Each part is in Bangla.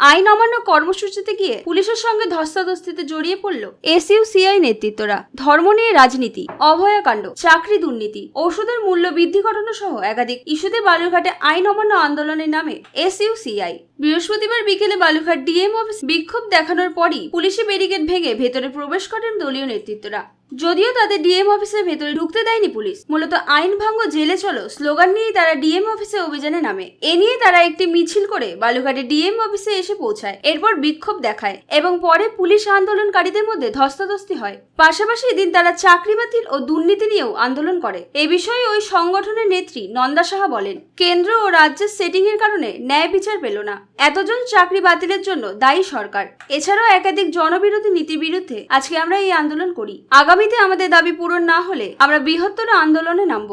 আইন অমান্য কর্মসূচিতে গিয়ে পুলিশের সঙ্গে ধস্তাধস্তিতে জড়িয়ে পড়ল এসইউসিআই নেতৃত্বরা। ধর্ম নিয়ে রাজনীতি, অভয়াকাণ্ড, চাকরি দুর্নীতি ওষুধের মূল্য বৃদ্ধি ঘটানো সহ একাধিক ইস্যুতে বালুরঘাটে আইন অমান্য আন্দোলনের নামে এসইউসিআই বৃহস্পতিবার বিকেলে বালুঘাট ডিএম অফিস বিক্ষোভ দেখানোর পরই পুলিশি ব্যারিকেড ভেঙে ভেতরে প্রবেশ করেন দলীয় নেতৃত্বরা। যদিও তাদের ডিএম অফিসের ভেতরে ঢুকতে দেয়নি পুলিশ, মূলত আইন ভাঙ্গ জেলে চলো স্লোগান নিয়েই তারা ডিএম অফিসে অভিযানে নামে। এ নিয়ে তারা একটি মিছিল করে বালুঘাটে ডিএম অফিসে এসে পৌঁছায়, এরপর বিক্ষোভ দেখায় এবং পরে পুলিশ আন্দোলনকারীদের মধ্যে ধস্তাধস্তি হয়। পাশাপাশি এদিন তারা চাকরি বাতিল ও দুর্নীতি নিয়েও আন্দোলন করে। এ বিষয়ে ওই সংগঠনের নেত্রী নন্দা সাহা বলেন, কেন্দ্র ও রাজ্যের সেটিং এর কারণে ন্যায় বিচার পেল না। এতজন চাকরি বাতিলের জন্য দায়ী সরকার। এছাড়াও একাধিক জনবিরোধী নীতির বিরুদ্ধে আজকে আমরা এই আন্দোলন করি। আগামীতে আমাদের দাবি পূরণ না হলে আমরা বৃহত্তর আন্দোলনে নামব।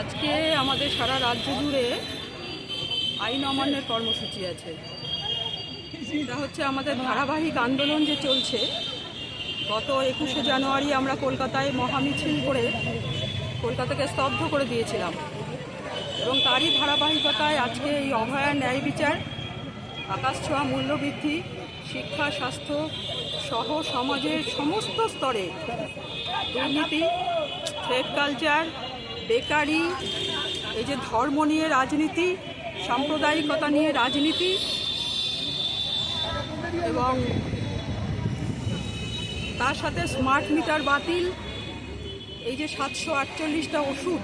আজকে আমাদের সারা রাজ্য জুড়ে আইন অমান্যের কর্মসূচি আছে। এটা হচ্ছে আমাদের ধারাবাহিক আন্দোলন যে চলছে। গত একুশে জানুয়ারি আমরা কলকাতায় মহামিছিল করে কলকাতাকে স্তব্ধ করে দিয়েছিলাম। এবং তারই ধারাবাহিকতায় আজকে এই অভয়ার ন্যায় বিচার, আকাশ ছোঁয়া মূল্যবৃদ্ধি, শিক্ষা, স্বাস্থ্য সহ সমাজের সমস্ত স্তরে দুর্নীতি, থ্রেড কালচার, বেকারি, এই যে ধর্ম নিয়ে রাজনীতি, সাম্প্রদায়িকতা নিয়ে রাজনীতি এবং তার সাথে স্মার্ট মিটার বাতিল, এই যে সাতশো আটচল্লিশটা ওষুধ,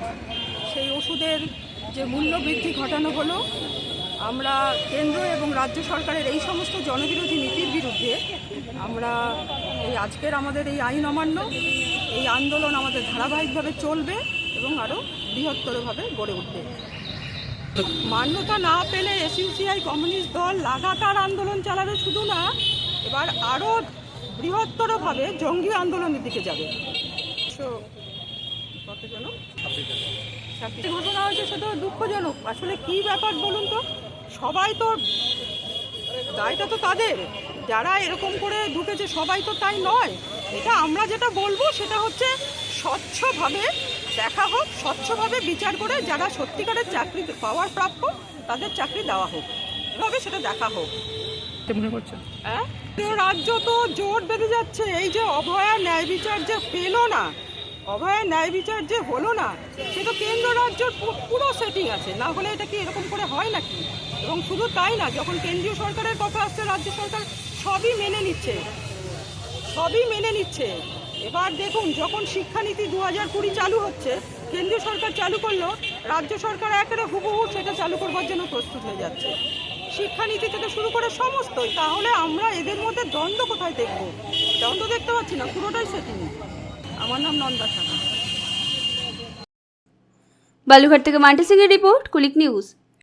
সেই ওষুধের যে মূল্য বৃদ্ধি ঘটানো হলো আমরা কেন্দ্র এবং রাজ্য সরকারের এই সমস্ত জনবিরোধী নীতির বিরুদ্ধে আমরা এই আজকের আমাদের এই আইন অমান্য এই আন্দোলন আমাদের ধারাবাহিকভাবে চলবে এবং আরও বৃহত্তরভাবে গড়ে উঠবে। মান্যতা না পেলে এসইউসিআই কমিউনিস্ট দল লাগাতার আন্দোলন চালাবে শুধু না এবার আরও বৃহত্তরভাবে জঙ্গি আন্দোলনের দিকে যাবে। So, ছাব্বিশ ঘটনা হয়েছে সেটা দুঃখজনক। আসলে কি ব্যাপার বলুন তো? সবাই তো দায়টা তো তাদের। যারা এরকম করে ঢুকেছে সবাই তো তাই নয়। এটা আমরা যেটা বলব সেটা হচ্ছে স্বচ্ছভাবে দেখা হোক স্বচ্ছভাবে বিচার করে যারা সত্যিকারের চাকরি পাওয়ার প্রাপ্য তাদের চাকরি দেওয়া হোক। এভাবে সেটা দেখা হোক। মনে করছেন? হ্যাঁ? রাজ্য তো জোর বেঁধে যাচ্ছে। এই যে অভয়া ন্যায় বিচার যে পেল না অভয়া ন্যায় বিচার যে হলো না সে তো কেন্দ্র রাজ্যর পুরো সেটিং আছে। না হলে এটা কি এরকম করে হয় নাকি? এবং শুধু তাই না, যখন কেন্দ্রীয় সরকারের কথা আসছে, রাজ্য সরকার সবই মেনে নিচ্ছে। সবই মেনে নিচ্ছে। এবার দেখুন, যখন শিক্ষানীতি দু হাজার কুড়ি চালু হচ্ছে, কেন্দ্রীয় সরকার চালু করল, রাজ্য সরকার একেবারে হুবহু সেটা চালু করবার জন্য প্রস্তুত হয়ে যাচ্ছে। শিক্ষানীতি থেকে শুরু করে সমস্তই, তাহলে আমরা এদের মধ্যে দ্বন্দ্ব কোথায় দেখব? দ্বন্দ্ব দেখতে পাচ্ছি না, পুরোটাই সেটিং আমার নাম নন্দা সাহা। বালুঘাট থেকে মান্টি সিং এর রিপোর্ট কুলিক নিউজ।